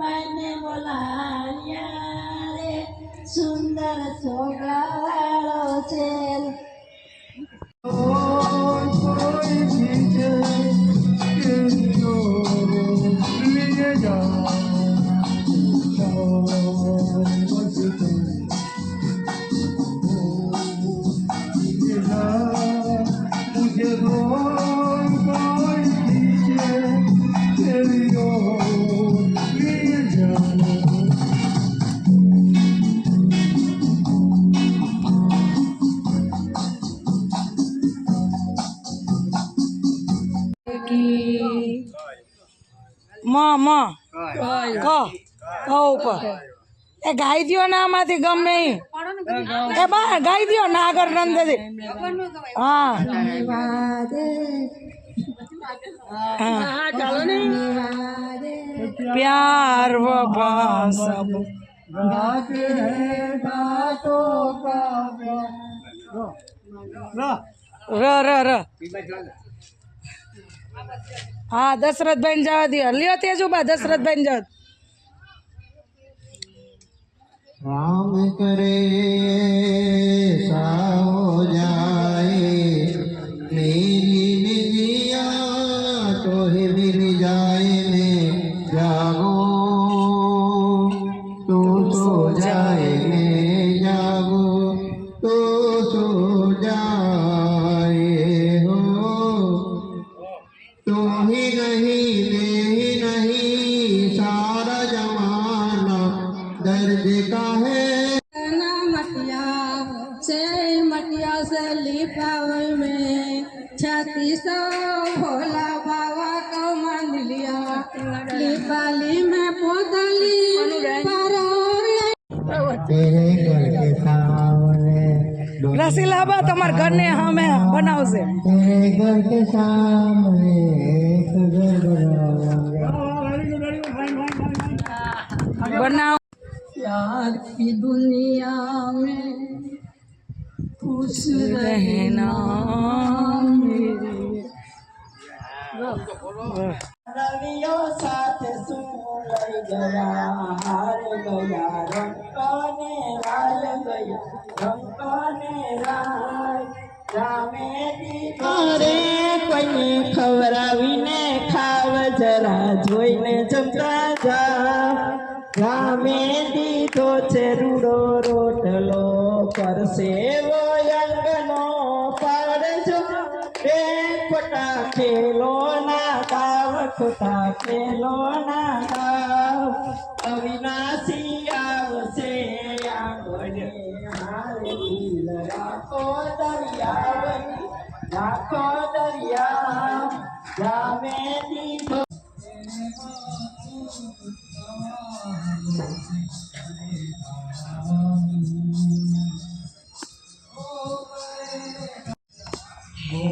મને બોલાયા રે સુંદર સોગાળો છે કોઈ કોઈ એ ગાઈ દ્યો ને આમાંથી ગમે ઈ. એ બા ગાઈ દ્યો ને આગળ નંદજી હા હા પ્યાર વફા સબ गाते हैं गातों का प्यार ર ર ર હા દશરથભાઈ જવા દો લ્યો તેજુબા દશરથભાઈ જવા राम करे सा हो जाए। मेरी निजिया तो ही मिल जाए ने जागो ઘરને અમે બનાવશે. દીધો છે રૂડો રોટલો કરશે અંગનો પાડજો. રે ખોટા ખેલો ના તાવ ખોટા ખેલો ના તાવ અવિનાશી આવશે મારે દિલ રાખો દરિયા રાખો દરિયા. રામે દીધો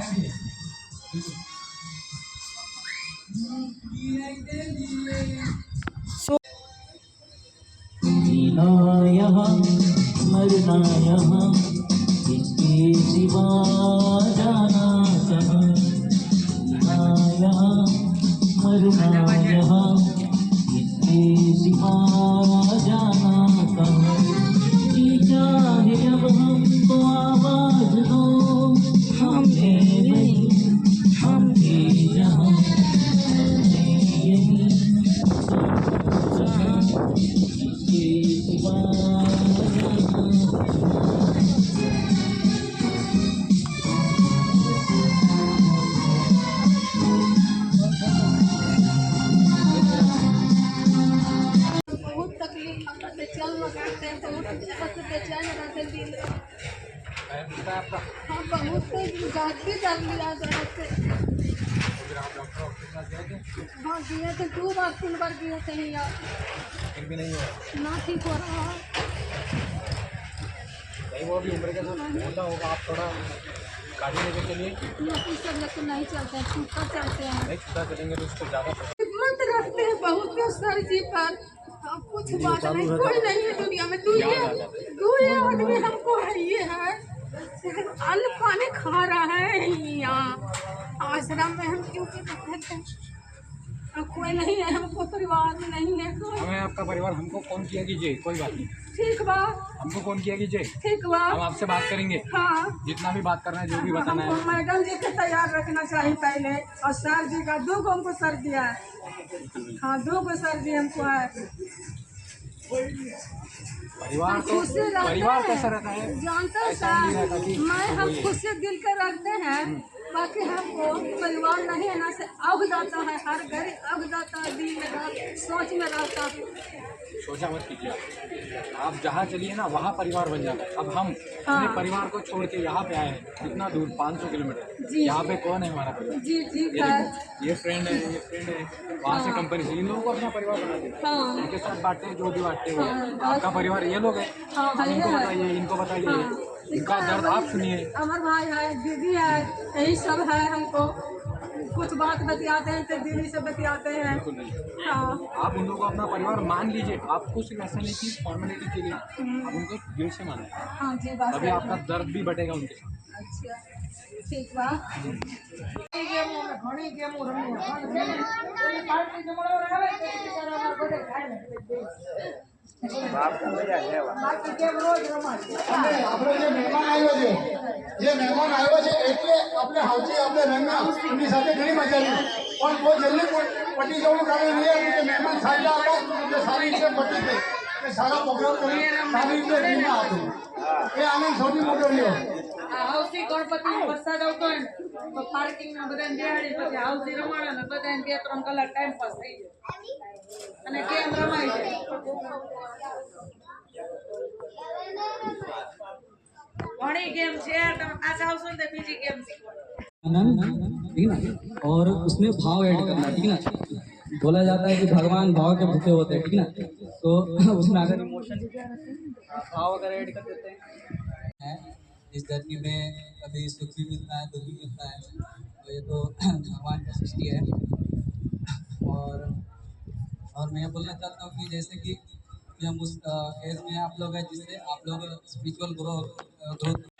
है तो कुछ पाया Bye. ठीक हो रहा नहीं वो अभी उम्र के साथ होता होगा आप थोड़ा गाड़ी लेके चलिए। नहीं चलते हैं छूटकर चलते हैं नहीं छुट्टा चलेंगे तो उसको ज़्यादा रखते हैं बहुत सर जी पर कुछ बात नहीं कोई नहीं है दुनिया में। तू ये तू ये आदमी हमको है ये है। अन्न पानी खा रहा है यहाँ। आश्रम में हम क्यों के हैं? अब कोई नहीं है हमको परिवार में नहीं है कोई। हमें आपका परिवार हमको फ़ोन किया कीजिए कोई बात नहीं। ठीक बा। हमको फ़ोन किया कीजिए ठीक बा। हम आपसे बात करेंगे। हाँ। जितना भी बात करना है जो भी बताना है। मैडम जी को तैयार रखना चाहिए पहले और सर जी का दो को हमको सर दिया है। हाँ दो को सर जी हमको है। परिवार तो खुश परिवार कैसा रहता है। जानते हैं सर मैं हम से दिल के रखते हैं। बाकी हमको परिवार नहीं है ना से अग जाता है हर घड़ी अग जाता है दिल में रात सोच में रहता है सोचा मत कीजिए आप। जहाँ चलिए ना वहाँ परिवार बन जाता है। अब हम अपने हाँ। परिवार को छोड़ के यहाँ पे आए हैं कितना दूर? 500 किलोमीटर। यहाँ पे कौन है हमारा परिवार? जी ठीक ये है ये फ्रेंड है ये फ्रेंड है। वहाँ हाँ। से कंपनी से इन लोगों को अपना परिवार बना हाँ। इनके साथ बांटते जो भी बांटते हैं हाँ, आपका परिवार ये लोग है। हाँ, इनको बताइए इनको बताइए। हाँ। इनका दर्द आप सुनिए। अमर भाई है दीदी है यही सब है हमको। कुछ बात बतियाते हैं तो दीदी से बतियाते हैं। हाँ। आप उन लोगों को अपना परिवार मान लीजिए। आपको सिर्फ़ ऐसा नहीं कि फॉर्मेलिटी के लिए। आप उनको दिल से माने। हाँ जी बात तभी है। आपका दर्द भी बटेगा उनके साथ। अच्छा ठीक बा। આપણે જે મહેમાન આવ્યો છે, જે મહેમાન આવ્યો છે, એટલે આપણે હાવજી આપણે રંગા એમની સાથે ઘણી મજા પણ બહુ જલ્દી પટી જવાનું કારણ એ કે મહેમાન સારા હતા, એટલે સારી રીતે પટી ગઈ. સારા પ્રોગ્રામ કરી, સારી રીતે રીના હતું. એ આનંદ સૌથી મોટો રહ્યો હાઉસી ગણપતિ વરસાદ આવતો હોય ને તો પાર્કિંગ માં બધાને બેહાડી પછી હાઉસી રમાડે ને બધાને બે ત્રણ કલાક ટાઈમ પાસ થઈ જાય અને ગેમ રમાઈ જાય ઘણી ગેમ છે તમે પાછા આવશો ને તો બીજી ગેમ શીખવા आनंद ठीक है ना और उसमें भाव ऐड करना ठीक है ना बोला जाता है कि भगवान भाव के भूखे होते हैं, ठीक ना? तो उसमें अगर इमोशन भाव अगर ऐड कर देते हैं। इस धरती में कभी सुख भी मिलता है, दुख मिलता है तो ये तो भगवान की सृष्टि है। और और मैं बोलना चाहता हूँ कि जैसे कि हम उस एज में आप लोग हैं जिससे आप लोग स्पिरिचुअल ग्रो ग्रोथ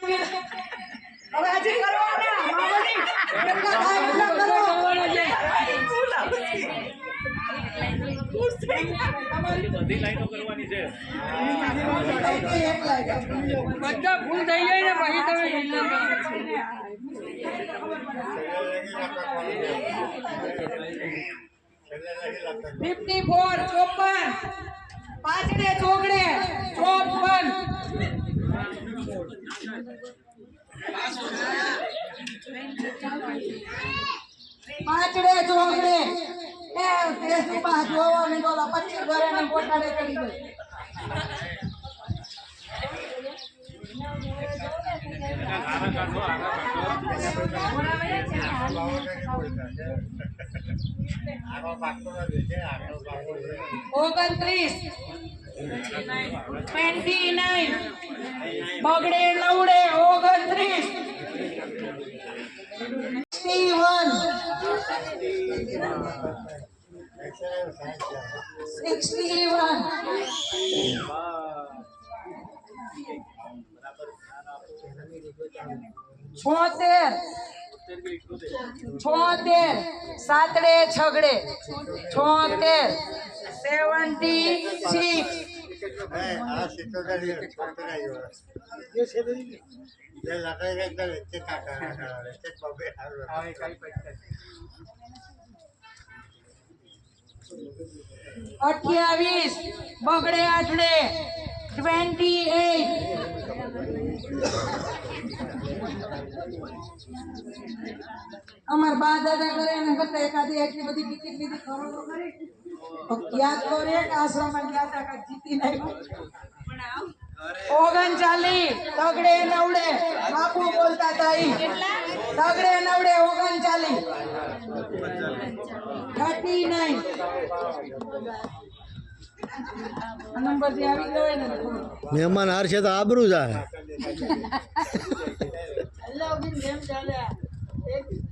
બધા ભૂલ થઈ જાય ને પછી તમે ફિફ્ટી ફોર ચોપન. પાંચડે ચોકડે ચોપન. પાંચડે ચોગડે. એ દેશમાં જોવા મીંડોલા પચીસ ઘરે ને ગોટાળે ચડી ગઈ ઓગણત્રીસ. Twenty nine. બગડે નવડે ઓગણત્રીસ સિક્સટી વન સિક્સટી વન છોતેર. છોતેર. સાતડે છગડે. છોતેર. Seventy six. આ સિત્તોતેર અઠ્યાવીસ બગડે આઠડે ટ્વેન્ટી એટ. અમાર બા દાદા કરે એના કરતા એકાદી એટલી બધી ટિકિટ લીધી ખરો ખરી યાદ તો રે કે આશ્રમમાં ગયા હતા કાંઈક જીતી નહીં. ઓગણચાલીસ તગડે નવડે બાપુ બોલતા હતા તગડે નવડે ઓગણચાલીસ. થર્ટી નાઇન નંબરથી આવી ગયો હોય ને તો. મહેમાન હાર છે તો આબરું જાય.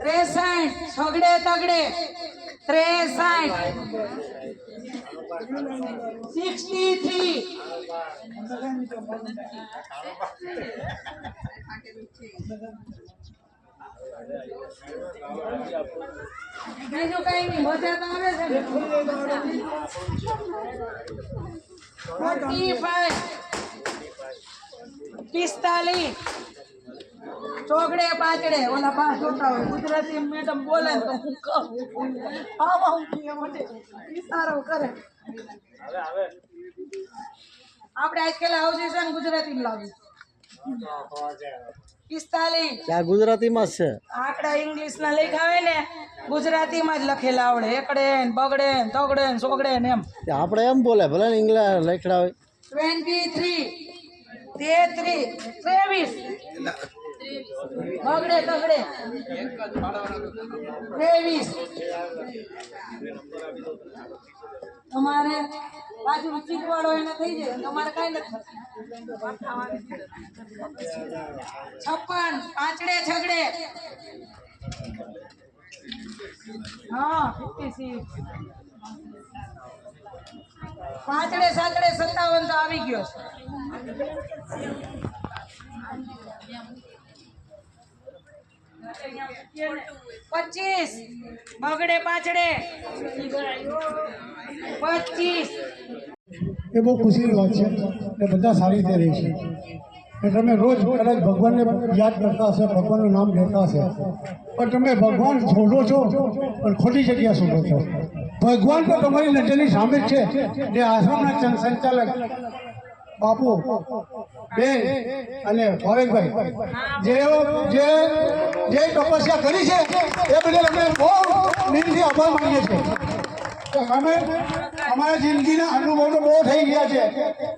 ત્રેસઠ સગડે તગડે. ત્રેસઠ. સિક્સટી થ્રી બીજું કઈ નહીં મજા તો આવે છે ફોર્ટી ફાઈવ. પિસ્તાલીસ. ચોગડે પાચડે ઓલા બા જોતા હોય ગુજરાતી મેડમ બોલે તો હું કહું. આમાં હું કે મને ઈશારો કરે. આપણે આજકાલ આવજે છે ને ગુજરાતી લાવી પિસ્તાલીસ. ગુજરાતીમાં જ છે? આંકડા ઇંગ્લિશ ના લખ્યા હોય ને ગુજરાતીમાં જ લખેલા આવડે. એકડે ને બગડે ને તગડે ને સોગડે ને એમ. આપણે એમ બોલે ભલે ને ઇંગ્લિશ લખડા હોય ટ્વેન્ટી થ્રી તેત્રીસ. ત્રેવીસ. બગડે બગડે. ત્રેવીસ. તમારે બાજુ ચીકવાડો એને થઈ જાય, તમારે કઈ નથી છપ્પન, પાંચડે, છગડે. હા. પાંચડે, સાતડે, સત્તાવન તો આવી ગયો પચીસ. બગડે પાછડે. પચીસ. એ બહુ ખુશીની વાત છે એ બધા સારી રીતે રહે છે. એટલે તમે રોજ કદાચ ભગવાનને યાદ કરતા હશે, ભગવાનનું નામ લેતા હશે, પણ તમે ભગવાન શોધો છો, પણ ખોટી જગ્યા શોધો છો. ભગવાન તો તમારી નજરની સામે જ છે. જે આશ્રમના સંચાલક. બાપુ બેન અને ભાવેકભાઈ જે જે જે તપસ્યા કરી છે, એ બદલ અમે બહુ દિલથી આભાર માનીએ છીએ. અમે અમારા જિંદગીના અનુભવ તો બહુ થઈ ગયા છે.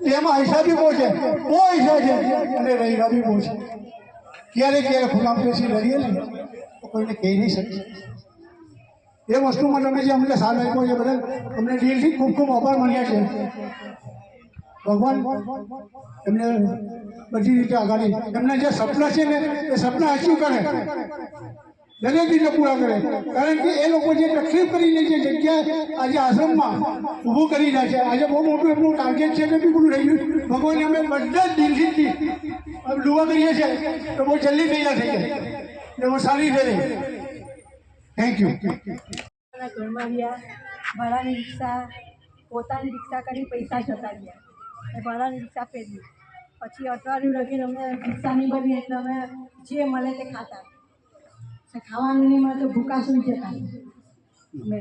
તેમાં હિસાબી બહુ છે, બહુ હિસાબ છે, અને રહીના બી બહુ છે. ક્યારે ક્યારે ખુલ્લામ પેશી લડીએ ને, તો કોઈને કહી નહીં શકે એ વસ્તુમાં તમે જે અમને સાથ આપ્યો છે બદલ અમને દિલથી ખૂબ ખૂબ આભાર માન્યા છે ભગવાન એમને બધી રીતે આગાડી એમના જે સપના છે ને, એ સપના અચીવ કરે. દરેક રીતે પૂરા કરે. કારણ કે એ લોકો જે તકલીફ કરીને જે જગ્યાએ આજે આશ્રમમાં ઊભું કરી રહ્યા છે, આજે બહુ મોટું એમનું ટાર્ગેટ છે કે બી પૂરું થઈ ગયું. ભગવાન અમે બધા જ દિલથી દુવા કરીએ છીએ તો બહુ જલ્દી તૈયાર થઈ જાય. ને બહુ સારી રીતે રહી. થેન્ક યુ ઘરમાં રહ્યા. ભાડાની રિક્ષા, પોતાની રિક્ષા કરી પૈસા જતા રહ્યા. એ ભાડાની રિક્ષા ફેરવી પછી અઠવાડિયું લગીને અમને રિક્ષા નહીં બની એટલે અમે જે મળે તે ખાતા. ખાવાનું નહીં મળે તો ભૂકા સુઈ જતા. અમે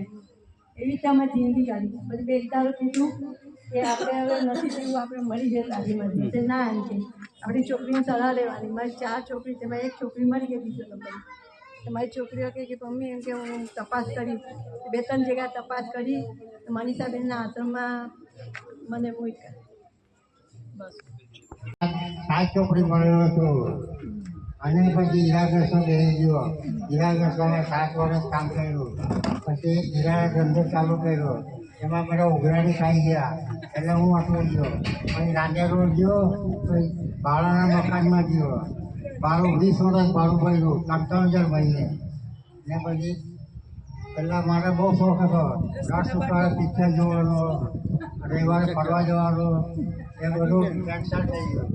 એવી રીતે અમે જિંદગી કાઢી. પછી બે દારૂ કીધું કે આપણે હવે નથી થયું આપણે મળી જતા તે ના એમ કે. આપણી છોકરીની સલાહ લેવાની. મારી ચાર છોકરી છે એક છોકરી મળી ગઈ બીજો નંબર. મારી છોકરીઓ કહે કે, મમ્મી, એમ કે હું તપાસ કરી. બે ત્રણ જગ્યા તપાસ કરી. મનીષાબેનના આશ્રમમાં મને મૂક્યા સાત ચોપડી ભણેલો છું અને પછી ઈરાગસો બેસી ગયો. ઈરાગસોમાં સાત વર્ષ કામ કર્યું. પછી હીરા ધંધો ચાલુ કર્યો. એમાં બધા ઉઘરાણી ખાઈ ગયા. એટલે હું અટવું ગયો. પછી રાંધે રોડ ગયો. પછી ભાડાના મકાનમાં ગયો. ભાડું વીસ વર્ષ ભાડું ભર્યું. ત્રણ હજાર મહિને. ને પછી પહેલાં મારે બહુ શોખ હતો. રૂપિયા પિક્ચર જોવાનો. રવિવારે ફરવા જવાનો. એ બધું કેન્સલ થઈ ગયું.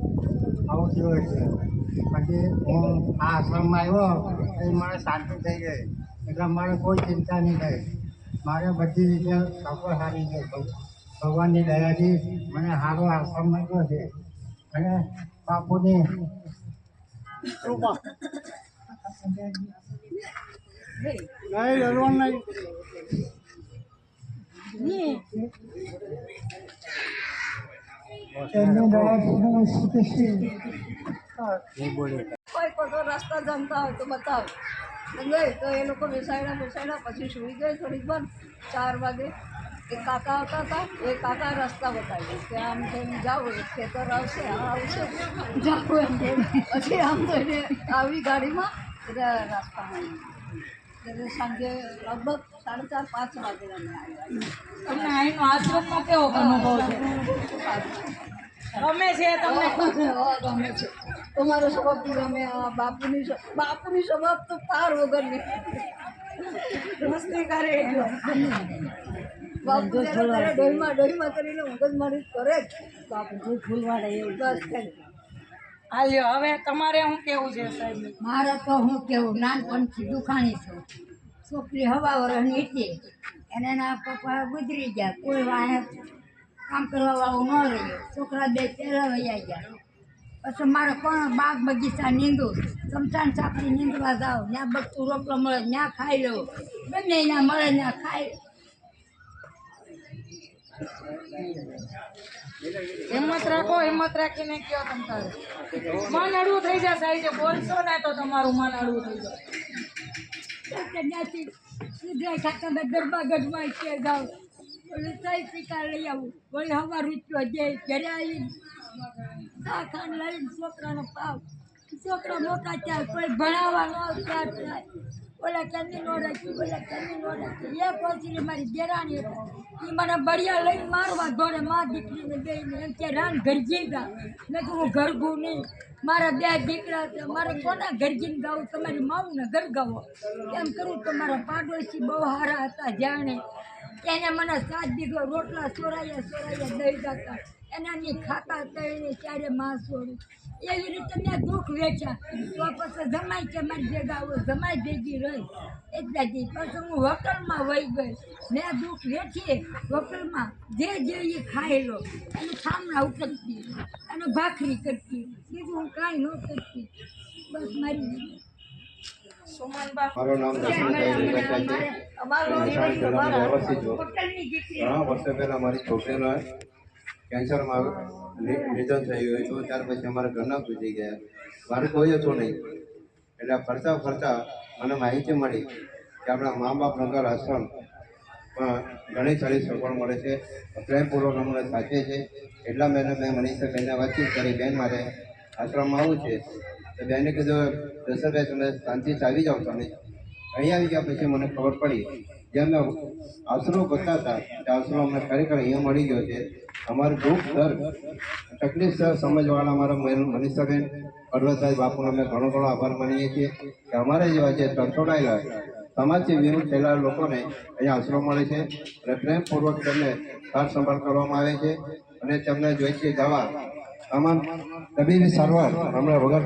આવું થયું એટલે પછી હું આ આશ્રમમાં આવ્યો, એ મારે શાંતિ થઈ ગઈ. એટલે મારે કોઈ ચિંતા નહીં થઈ મારે બધી રીતે સફળ સારી છે. ભગવાનની દયાથી મને સારો આશ્રમ મળ્યો છે. અને બાપુની નહીં રડવાનું નહીં. કોઈ કોઈ રસ્તા જમતા હોય તો બતાવ. તો એ લોકો બેસાડ્યા બેસાડ્યા, પછી સુઈ ગઈ થોડીક વાર, ચાર વાગે. એક કાકા આવતા હતા, એ કાકા રસ્તા બતાવી કે આમ થઈને જાઓ ખેતર આવશે, આ આવશે, જાઓ એમ. પછી આમ થઈને આવી ગાડીમાં રસ્તામાં. એટલે સાંજે લગભગ સાડા ચાર પાંચ વાગે અમે આવ્યા. તમને અહીંનો આશ્રમનો કેવો અનુભવ છે? ગમે છે તમને? ગમે છે તમારો સ્વભાવ બી ગમે બાપુની બાપુની સ્વભાવ તો પાર વગરની મસ્તી કરે એટલો બાપુ ડોહીમાં ડોહીમાં કરીને મગજમારી કરે જ. બાપુ ફૂલવાડે એવું બસ હાલ્યો, હવે તમારે શું કેવું છે સાહેબ? મારે તો હું કેવું, નાનપણથી દુખાણી છું. છોકરી હવા વર્ષની હતી. એને એના પપ્પા ગુજરી ગયા. કોઈ વાહે કામ કરવા વાળું ન રહ્યું. છોકરા બે પહેલા વૈયા ગયા. પછી મારે કોણ બાગ બગીચા નીંદું? સમસાન સાપડી નીંદવા જાઉં. ત્યાં બધું રોટલો મળે ત્યાં ખાઈ લઉં. ગમે ત્યાં મળે ત્યાં ખાઈ હિંમત રાખો, હિંમત રાખીને કયો તમ તારે. મન અડવું થઈ જશે અહીં જે બોલશો ને તો તમારું મન અડવું થઈ જશે. ત્યાંથી સુધરાઈ ખાતા મેં ગરબાગઢમાં કે ગાવ ઓલું સહી લઈ આવું વળી હવા રૂપિયો જે ઘરે આવી લઈને છોકરાનો પાવ. છોકરા મોટા ત્યાં કોઈ ભણાવવા ન ત્યાં થાય ઓલા કેમની નો રાખી ઓલા કેમની નો રાખી એ પહોંચીને મારી દેરાણી હતી. એ મને બળિયા લઈને મારવા દોડે, મા દીકરીને બેને એમ કે રાન ગરજી ગા મેં કીધું, હું ઘર ગું નહીં. મારા બે દીકરા છે. મારે કોના ગરજીને ગાવું? તમારી માવું ઘર ગાવો. એમ કરું તો મારા પાડોશી બહુ સારા હતા જાણે. એને મને સાત દીકરો રોટલા ચોરાયા ચોરાયા દઈ જતા. એના ની ખાતા તળીને ત્યારે માં છોડ્યું એવી રીતે મેં દુઃખ વેચ્યા. તો પછી જમાય કે મારી ભેગા જમાય ભેગી રહી. એટલાથી પછી હું હોટલમાં વહી ગઈ. મેં દુઃખ વેચીએ હોટલમાં. જે જે એ ખાયેલો એની અને સામના ઉતરતી અને ભાખરી કરતી બીજું હું કાંઈ ન કરતી. બસ મારી નામ દર્શનભાઈ છે. ઘણા વર્ષે પહેલાં મારી છોકરીને કેન્સરમાં નિધન થયું હતું ત્યાર પછી અમારા ઘરના પૂછી ગયા. મારે કોઈ હતું નહીં. એટલે ફરતા ફરતા મને માહિતી મળી કે આપણા મા બાપ નગર પણ ઘણી સારી સગવડ મળે છે. પ્રેમપૂર્વક અમને સાચે છે. એટલા મેં મેં મનીષાબેનને વાતચીત કરી. બેન મારે આશ્રમમાં આવવું છે. તો બેને કીધું દર્શનભાઈ તમે શાંતિથી આવી જાઓ તમે. અહીં આવી ગયા પછી મને ખબર પડી જેમ મેં આશરો બતાતા તે આશરો અમને ખરેખર અહીંયા મળી ગયો છે. અમારું દુઃખ સર તકલીફ સર સમજવાળા અમારા મન- મનીષાબેન પર્વતભાઈ બાપુનો અમે ઘણો ઘણો આભાર માનીએ છીએ કે અમારે જેવા જે તરછોડાયેલા સમાજથી વિરુદ્ધ થયેલા લોકોને અહીંયા આશરો મળે છે અને પ્રેમપૂર્વક તેમને સાર સંભાળ કરવામાં આવે છે અને તેમને જોઈતી દવા તમામ તબીબી સારવાર હમણાં વગર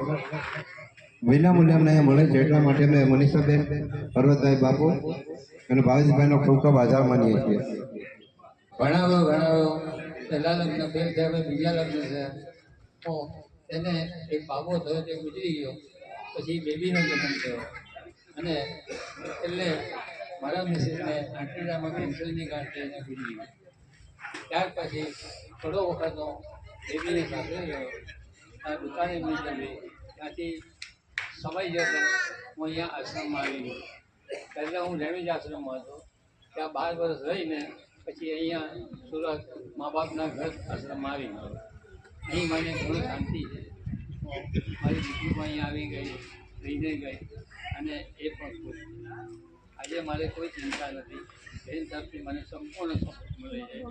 વિના મૂલ્યે અમને મળે છે. એટલા માટે મેં મનીષાબેન પર્વતભાઈ બાપુ અને ભાવેશભાઈનો ખૂબ ખૂબ આધાર માનીએ છીએ. ભણાવ્યો ભણાવો. પહેલા લગ્ન ફેલ થયા બીજા લગ્ન થયા તો તેને એક બાબો થયો, તે ગુજરી ગયો. પછી બેબીનો જન્મ થયો. અને એટલે મારા મિસિસને આંટીડામાં પેન્સિલની ગાંઠ એને ગુજરી ગયો. ત્યાર પછી થોડો વખતનો બેબીને સાથે ગયો ત્યાં દુકાને નીકળી ત્યાંથી સમય જતો હું અહીંયા આશ્રમમાં આવી ગયો. પહેલાં હું રેણુજ આશ્રમમાં હતો ત્યાં બાર વર્ષ રહીને પછી અહીંયા સુરત મા બાપના ઘર આશ્રમમાં આવી ગયો અહીં મને ઘણું શાંતિ છે. મારી દીકરી પણ અહીં આવી ગઈ રહીને ગઈ અને એ પણ ખુશ. આજે મારે કોઈ ચિંતા નથી. એ હિસાબથી મને સંપૂર્ણ સપોર્ટ મળી જાય